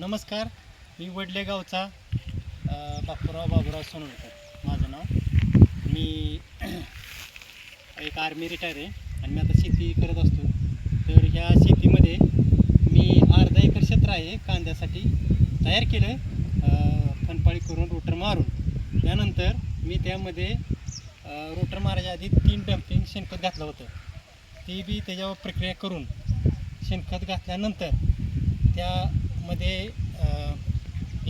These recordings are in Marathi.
नमस्कार मी वडलेगावचा बापूराव बाबूराव सोनवणकर. माझं नाव. मी एक आर्मी रिटायर आहे आणि मी आता शेती करत असतो. तर ह्या शेतीमध्ये मी अर्धा एकर क्षेत्र आहे कांद्यासाठी तयार केलं फनपाळी करून रोटर मारून. त्यानंतर मी त्यामध्ये रोटर मारायच्या आधी तीन डम्पिंग शेणखत घातलं होतं. ते बी त्याच्यावर प्रक्रिया करून शेणखत घातल्यानंतर त्या मध्ये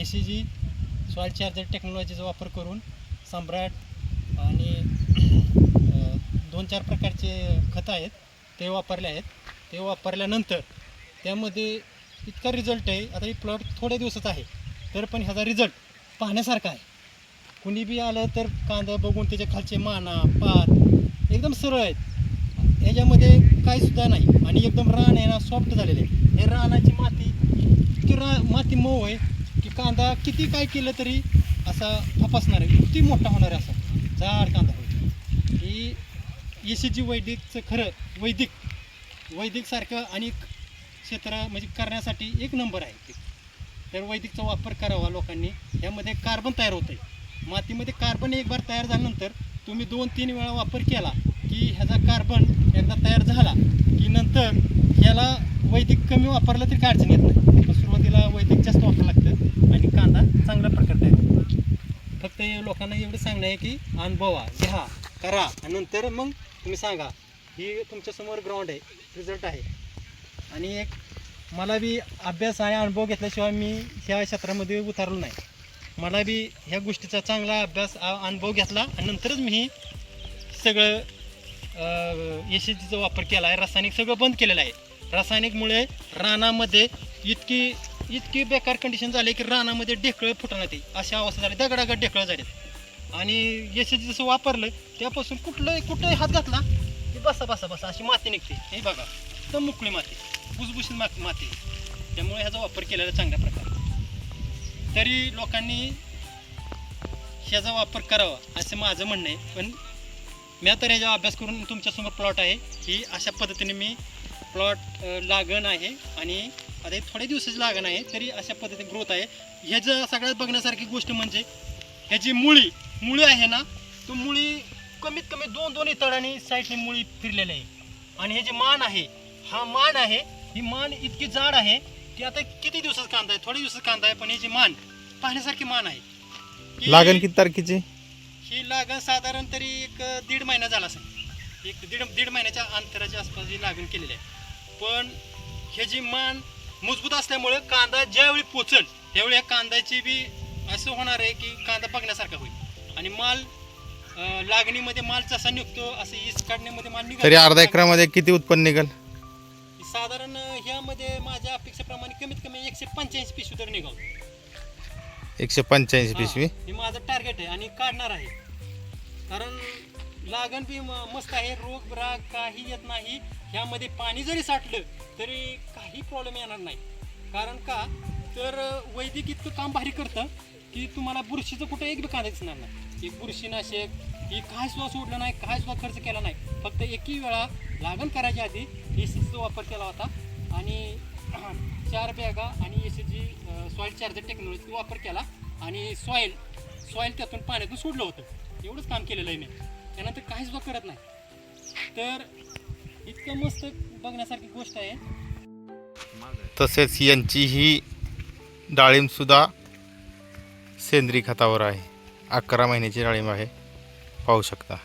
A C G soil charger टेक्नॉलॉजीचा वापर करून सम्राट आणि दोन चार प्रकारचे खतं आहेत ते वापरले आहेत. ते वापरल्यानंतर त्यामध्ये इतका रिझल्ट आहे आता ही प्लॉट थोड्या दिवसात आहे तर पण ह्याचा रिझल्ट पाहण्यासारखा आहे. कुणी बी आलं तर कांदा बघून त्याच्या खालचे माना पात एकदम सरळ आहेत. ह्याच्यामध्ये काही सुद्धा नाही. आणि एकदम रान आहे ना सॉफ्ट झालेले आहे. हे रानाची माती इतकी रा माती मऊ आहे की कांदा किती काय केलं तरी असा फपासणार आहे. किती मोठा होणार आहे असा. जाड कांदा. ही एस जी वैदिकचं खरं वैदिक वैदिकसारखं आणि क्षेत्र म्हणजे करण्यासाठी एक नंबर आहे ते. तर वैदिकचा वापर करावा लोकांनी. यामध्ये कार्बन तयार होतं आहे मातीमध्ये कार्बन एक बार तयार झाल्यानंतर तुम्ही दोन तीन वेळा वापर केला की ह्याचा कार्बन एकदा तयार झाला की नंतर ह्याला वैदिक कमी वापरलं तरी काय अडचण येत नाही. पण सुरुवातीला वैदिक जास्त वापरावं लागतं आणि कांदा चांगल्या प्रकारे तयार फक्त लोकांना एवढं सांगणं आहे की अनुभवा घ्या करा आणि नंतर मग तुम्ही सांगा. ही तुमच्यासमोर ग्राउंड आहे रिझल्ट आहे. आणि एक मला बी अभ्यास आणि अनुभव घेतल्याशिवाय मी ह्या क्षेत्रामध्ये उतरलो नाही. मला बी ह्या गोष्टीचा चांगला अभ्यास अनुभव घेतला आणि नंतरच मी सगळं एस जीचा वापर केला आहे रासायनिक सगळं बंद केलेलं आहे. रासायनिकमुळे रानामध्ये इतकी इतकी बेकार कंडिशन झाली की रानामध्ये ढेकळं फुटणार ते अशा अवस्था झाली. दगडागड ढेकळं झाले आणि एस जी जसं वापरलं त्यापासून कुठलं कुठंही हात घातला की बसा बसा बसा अशी माती निघते. हे बघा एकदम मुकळी माती भुसभुशीत मा माती. त्यामुळे ह्याचा वापर केलेला चांगल्या प्रकारे. तरी लोकांनी ह्याचा वापर करावा असं माझं म्हणणं आहे. पण मी आता ह्याचा अभ्यास करून तुमच्यासमोर प्लॉट आहे ही अशा पद्धतीने मी प्लॉट लागण आहे आणि आता हे थोड्या दिवसाची लागण आहे तरी अशा पद्धतीने ग्रोथ आहे. ह्याचं सगळ्यात बघण्यासारखी गोष्ट म्हणजे ह्याची मुळी मुळी आहे ना तो मुळी कमीत कमी दोन दोन तळांनी साईडने मुळी फिरलेली आहे. आणि हे जे मान आहे हा मान आहे ही मान इतकी जाड आहे की आता किती दिवसाचा कांदा आहे? थोड्या दिवसाचा कांदा आहे पण याची मान पाहण्यासारखी मान आहे. लागण किती तारखेची? ही लागण साधारण तरी एक दीड महिना झाला असेल एक दीड दीड महिन्याच्या अंतराच्या आसपास ही लागण केलेली आहे. पण ह्याची मान मजबूत असल्यामुळे कांदा ज्यावेळी पोचल त्यावेळी या कांद्याची बी असं होणार आहे की कांदा बघण्यासारखा होईल. आणि माल लागणीमध्ये माल जसा निघतो असं ईस काढण्यामध्ये माल निघतो तरी अर्धा एकरामध्ये किती उत्पन्न निघेल? साधारण ह्यामध्ये माझ्या अपेक्षेप्रमाणे कमीत कमी एकशे पंच्याऐंशी पिशवी तर निघाव. एकशे पंच्याऐंशी पिशवी? हे माझं टार्गेट आहे आणि काढणार आहे. कारण लागण बी म- मस्त आहे रोग राग काही येत नाही. ह्यामध्ये पाणी जरी साठलं तरी काही प्रॉब्लेम येणार नाही. कारण का? तर वैदिक इतकं काम भारी करतं की तुम्हाला बुरशीचं कुठं एक बी कांदा दिसणार नाही. एक बुरशीनाशक ही काय सुद्धा सोडलं नाही काय सुद्धा खर्च केला नाही. फक्त एकही वेळा लागण करायच्या आधी ए सीचा वापर केला होता. आणि चार बॅगा आणि एस जी सॉईल चार्जर टेक्नॉलॉजीचा वापर केला. आणि सॉईल सॉईल त्यातून पाण्यातून सोडलं होतं. एवढंच काम केलेलं आहे मी. त्यानंतर काही सुद्धा करत नाही. तर इतकं मस्त बघण्यासारखी गोष्ट आहे. तसेच यांची ही डाळिंबसुद्धा सेंद्रिय खतावर आहे. अकरा महिन्याची डाळिंब आहे. पाहू शकता.